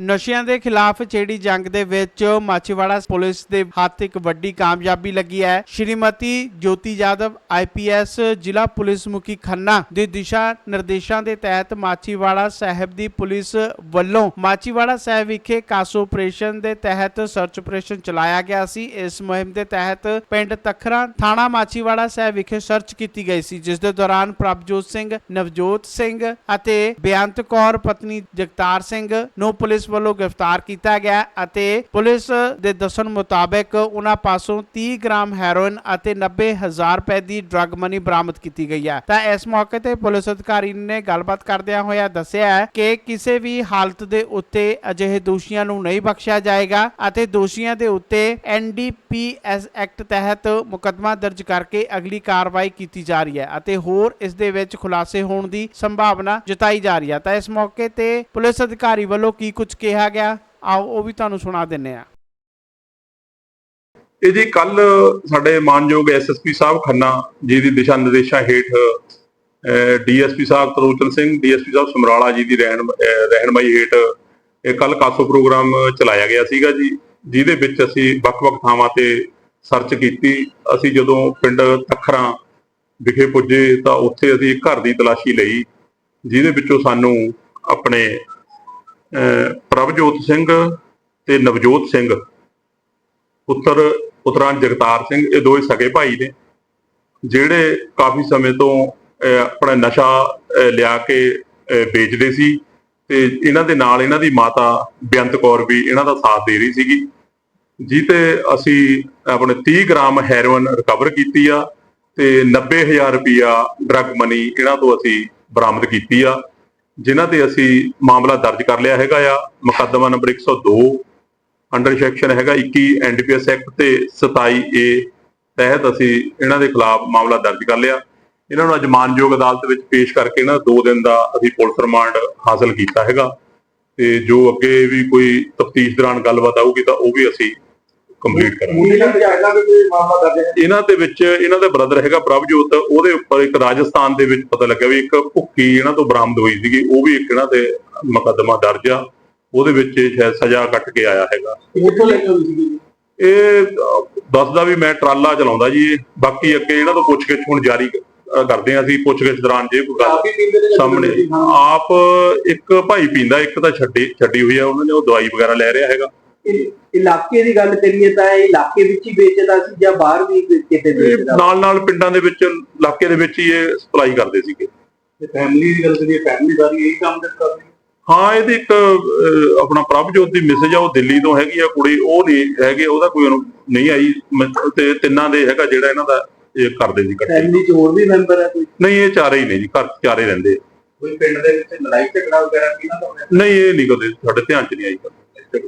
ਨਸ਼ਿਆਂ ਦੇ ਖਿਲਾਫ ਛੇੜੀ ਜੰਗ ਦੇ ਵਿੱਚ ਮਾਚੀਵਾੜਾ ਪੁਲਿਸ ਦੇ ਹੱਥ ਇੱਕ ਵੱਡੀ ਕਾਮਯਾਬੀ ਲੱਗੀ ਹੈ। ਸ਼੍ਰੀਮਤੀ ਜੋਤੀ ਜਾਦਵ ਆਈਪੀਐਸ ਜ਼ਿਲ੍ਹਾ ਪੁਲਿਸ ਮੁਖੀ ਖੰਨਾ ਦੇ ਦਿਸ਼ਾ ਨਿਰਦੇਸ਼ਾਂ ਦੇ ਤਹਿਤ ਮਾਚੀਵਾੜਾ ਸਾਹਿਬ ਦੀ ਪੁਲਿਸ ਵੱਲੋਂ ਮਾਚੀਵਾੜਾ ਸਾਹਿਬ ਵਿਖੇ ਕਾਸੋ ਆਪਰੇਸ਼ਨ ਦੇ ਤਹਿਤ ਸਰਚ ਆਪਰੇਸ਼ਨ ਚਲਾਇਆ ਗਿਆ ਸੀ। ਇਸ ਮੁਹਿੰਮ ਦੇ ਤਹਿਤ ਪਿੰਡ ਤਖਰਾ ਥਾਣਾ ਮਾਚੀਵਾੜਾ ਸਾਹਿਬ ਵਿਖੇ ਸਰਚ ਕੀਤੀ ਗਈ ਸੀ, ਜਿਸ ਦੇ ਦੌਰਾਨ ਪ੍ਰਭਜੋਤ ਸਿੰਘ, ਨਵਜੋਤ ਸਿੰਘ ਅਤੇ ਬੇਅੰਤ ਕੌਰ, ਪਤਨੀ ਜਗਤਾਰ ਸਿੰਘ ਨੂੰ ਪੁਲਿਸ ਵੱਲੋਂ ਗ੍ਰਿਫਤਾਰ ਕੀਤਾ ਗਿਆ ਅਤੇ ਪੁਲਿਸ ਦੇ ਦੱਸਣ ਮੁਤਾਬਕ ਉਹਨਾਂ ਪਾਸੋਂ 30 ਗ੍ਰਾਮ ਹੈਰੋਇਨ ਅਤੇ 90000 ਰੁਪਏ ਦੀ ਡਰੱਗ ਮਨੀ ਬਰਾਮਦ ਕੀਤੀ ਗਈ ਹੈ। ਤਾਂ ਇਸ ਮੌਕੇ ਤੇ ਪੁਲਿਸ ਅਧਿਕਾਰੀ ਨੇ ਗੱਲਬਾਤ ਕਰਦਿਆਂ ਹੋਇਆ ਦੱਸਿਆ ਕਿ ਕਿਸੇ ਵੀ ਹਾਲਤ ਦੇ ਉੱਤੇ ਅਜਿਹੇ ਦੋਸ਼ੀਆਂ ਨੂੰ ਨਹੀਂ ਬਖਸ਼ਿਆ ਜਾਏਗਾ ਅਤੇ ਦੋਸ਼ੀਆਂ ਦੇ ਉੱਤੇ ਐਨਡੀਪੀਐਸ ਐਕਟ ਤਹਿਤ ਮੁਕੱਦਮਾ ਦਰਜ ਕਰਕੇ ਅਗਲੀ ਕਾਰਵਾਈ ਕੀਤੀ ਜਾ ਰਹੀ ਹੈ ਅਤੇ ਹੋਰ ਇਸ ਦੇ ਵਿੱਚ ਖੁਲਾਸੇ ਹੋਣ ਦੀ ਸੰਭਾਵਨਾ ਜਤਾਈ ਜਾ ਰਹੀ ਹੈ। ਤਾਂ ਇਸ ਮੌਕੇ ਤੇ ਪੁਲਿਸ ਅਧਿਕਾਰੀ ਵੱਲੋਂ ਕੀ ਕੁਝ ਕਿਹਾ ਗਿਆ, ਆਓ ਉਹ ਵੀ ਤੁਹਾਨੂੰ ਸੁਣਾ ਦਿੰਨੇ ਆ ਇਹ ਜੀ ਕੱਲ ਸਾਡੇ ਮਾਨਯੋਗ ਐਸਐਸਪੀ ਸਾਹਿਬ ਖੰਨਾ ਜੀ ਦੀ ਦਿਸ਼ਾ ਨਿਰਦੇਸ਼ਾਂ ਹੇਠ ਡੀਐਸਪੀ ਸਾਹਿਬ ਤਰੋਚਨ ਸਿੰਘ ਡੀਐਸਪੀ ਸਾਹਿਬ ਸਮਰਾਲਾ ਜੀ ਦੀ ਰਹਿਣ ਅਹ ਰਹਿਨਮਾਈ ਹੇਠ ਇਹ ਕੱਲ ਕਾਸੋ ਪ੍ਰੋਗਰਾਮ ਚਲਾਇਆ ਗਿਆ ਸੀਗਾ ਜੀ, ਜਿਹਦੇ ਵਿੱਚ ਅਸੀਂ ਵੱਖ-ਵੱਖ ਥਾਵਾਂ ਤੇ ਸਰਚ ਕੀਤੀ। ਅਸੀਂ ਜਦੋਂ ਪਿੰਡ ਤਖਰਾਂ ਵਿਖੇ ਪੁੱਜੇ ਤਾਂ ਉੱਥੇ ਅਸੀਂ ਘਰ ਦੀ ਤਲਾਸ਼ੀ ਲਈ, ਜਿਹਦੇ ਵਿੱਚੋਂ ਸਾਨੂੰ ਆਪਣੇ ਅਹ ਪ੍ਰਭਜੋਤ ਸਿੰਘ ਤੇ ਨਵਜੋਤ ਸਿੰਘ। ਪੁੱਤਰ, ਪੁੱਤਰਾਂ ਜਗਤਾਰ ਸਿੰਘ, ਇਹ ਦੋਵੇਂ ਸਗੇ ਭਾਈ ਨੇ, ਜਿਹੜੇ ਕਾਫੀ ਸਮੇਂ ਤੋਂ ਆਪਣਾ ਨਸ਼ਾ ਲਿਆ ਕੇ ਵੇਚਦੇ ਸੀ ਤੇ ਇਹਨਾਂ ਦੇ ਨਾਲ ਇਹਨਾਂ ਦੀ ਮਾਤਾ ਬੇਅੰਤ ਕੌਰ ਵੀ ਇਹਨਾਂ ਦਾ ਸਾਥ ਦੇ ਰਹੀ ਸੀਗੀ। ਜੀ ਅਸੀਂ ਆਪਣੇ 30 ਗ੍ਰਾਮ ਹੈਰੋਇਨ ਰਿਕਵਰ ਕੀਤੀ ਆ ਤੇ 90000 ਰੁਪਿਆ ਡਰੱਗ ਮਨੀ ਇਹਨਾਂ ਤੋਂ ਅਸੀਂ ਬਰਾਮਦ ਕੀਤੀ ਆ। ਜਿਨ੍ਹਾਂ ਤੇ ਅਸੀਂ ਮਾਮਲਾ ਦਰਜ ਕਰ ਲਿਆ ਹੈਗਾ ਆ, ਮੁਕੱਦਮਾ ਨੰਬਰ 102 ਅੰਡਰ ਸੈਕਸ਼ਨ ਹੈਗਾ 21 ਐਨਡੀਪੀਐਸ ਐਕਟ ਤੇ 27 ਏ ਤਹਿਤ ਅਸੀਂ ਇਹਨਾਂ ਦੇ ਖਿਲਾਫ ਮਾਮਲਾ ਦਰਜ ਕਰ ਲਿਆ। ਇਹਨਾਂ ਨੂੰ ਅੱਜ ਮਾਨਯੋਗ ਅਦਾਲਤ ਵਿੱਚ ਪੇਸ਼ ਕਰਕੇ ਇਹਨਾਂ 2 ਦਿਨ ਦਾ ਅਸੀਂ ਪੁਲਿਸ ਰਿਮਾਂਡ ਹਾਸਲ ਕੀਤਾ ਹੈਗਾ। ਤੇ ਜੋ ਅੱਗੇ ਵੀ ਕੋਈ ਤਫਤੀਸ਼ ਦੌਰਾਨ ਗੱਲਬਾਤ ਆਊਗੀ ਤਾਂ ਉਹ ਵੀ ਅਸੀਂ ਕੰਪਲੀਟ ਕਰਾਂਗੇ ਇਹਨਾਂ ਦੇ ਪਹਿਲਾਂ ਵੀ ਕੋਈ ਮਾਮਲਾ ਦਰਜ ਹੈ। ਇਹਨਾਂ ਦੇ ਵਿੱਚ ਇਹਨਾਂ ਦਾ ਬ੍ਰਦਰ ਹੈਗਾ ਪ੍ਰਭਜੋਤ ਉਹਦੇ ਉੱਪਰ ਇੱਕ ਰਾਜਸਥਾਨ ਦੇ ਵਿੱਚ ਪਤਾ ਲੱਗਾ ਵੀ ਇੱਕ ਭੁੱਕੀ ਇਹਨਾਂ ਤੋਂ ਬਰਾਮਦ ਹੋਈ ਸੀਗੀ। ਉਹ ਵੀ ਇੱਕ ਇਹਨਾਂ ਤੇ ਮੁਕੱਦਮਾ ਦਰਜ ਆ। ਉਹਦੇ ਵਿੱਚ ਇਹ ਸ਼ਾਇਦ ਸਜ਼ਾ ਕੱਟ ਕੇ ਆਇਆ ਹੈਗਾ। ਕਿੱਥੋਂ ਲੈ ਕੇ ਆਉਂਦੀ ਸੀ ਇਹ ਦੱਸਦਾ ਵੀ ਮੈਂ ਟਰਾਲਾ ਚਲਾਉਂਦਾ ਜੀ ਇਹ। ਬਾਕੀ ਅੱਗੇ ਇਹਨਾਂ ਤੋਂ ਪੁੱਛਗਿੱਛ ਹੁਣ ਜਾਰੀ ਕਰਦੇ ਆ ਅਸੀਂ। ਪੁੱਛਗਿੱਛ ਦੌਰਾਨ ਜੇ ਕੋਈ ਗੱਲ ਕਾਫੀ ਪੀਂਦੇ ਨੇ ਸਾਹਮਣੇ ਆਪ ਇੱਕ ਭਾਈ ਪੀਂਦਾ ਇੱਕ ਤਾਂ ਛੱਡੀ ਛੱਡੀ ਹੋਈ ਆ। ਉਹਨਾਂ ਨੇ ਉਹ ਦਵਾਈ ਵਗੈਰਾ ਲੈ ਰਿਹਾ ਹੈਗਾ। ਇਲਾਕੇ ਦੀ ਗੱਲ ਕਰੀਏ ਤਾਂ ਇਹ ਇਲਾਕੇ ਵਿੱਚ ਹੀ ਵੇਚਦਾ ਸੀ ਜਾਂ ਬਾਹਰ ਵੀ ਕਿਤੇ ਵੇਚਦਾ ਨਾਲ ਨਾਲ ਪਿੰਡਾਂ ਦੇ ਵਿੱਚ ਇਲਾਕੇ ਦੇ ਵਿੱਚ ਹੀ ਇਹ ਸਪਲਾਈ ਕਰਦੇ ਸੀਗੇ। ਤੇ ਫੈਮਿਲੀ ਦੀ ਗੱਲ ਕਰੀਏ ਫੈਮਿਲੀ ਸਾਰੀ ਇਹੀ ਕੰਮ ਕਰਦੀ ਹਾਂ ਇਹਦੀ ਇੱਕ ਆਪਣਾ ਪ੍ਰਭਜੋਤ ਦੀ ਮੈਸੇਜ ਆ ਉਹ ਦਿੱਲੀ ਤੋਂ ਹੈਗੀ ਆ ਕੁੜੀ ਉਹ ਨਹੀਂ ਹੈਗੇ ਉਹਦਾ ਕੋਈ ਉਹਨੂੰ ਨਹੀਂ ਆਈ। ਤੇ ਤਿੰਨਾਂ ਦੇ ਹੈਗਾ ਜਿਹੜਾ ਇਹਨਾਂ ਦਾ ਇਹ ਕਰਦੇ ਸੀ ਇਕੱਠੇ। ਫੈਮਿਲੀ ਚ ਹੋਰ ਵੀ ਮੈਂਬਰ ਹੈ ਕੋਈ? ਨਹੀਂ ਇਹ ਚਾਰੇ ਹੀ ਨੇ ਜੀ ਘਰ ਚਾਰੇ ਰਹਿੰਦੇ ਆ। ਕੋਈ ਪਿੰਡ ਦੇ ਵਿੱਚ ਲੜਾਈ ਝਗੜਾ ਵਗੈਰਾ ਕਿਹਨਾਂ ਦਾ ਨਹੀਂ ਇਹ ਨਹੀਂ ਕਦੇ ਸਾਡੇ ਧਿਆਨ 'ਚ ਨਹੀਂ ਆਈ। ਕਦੇ।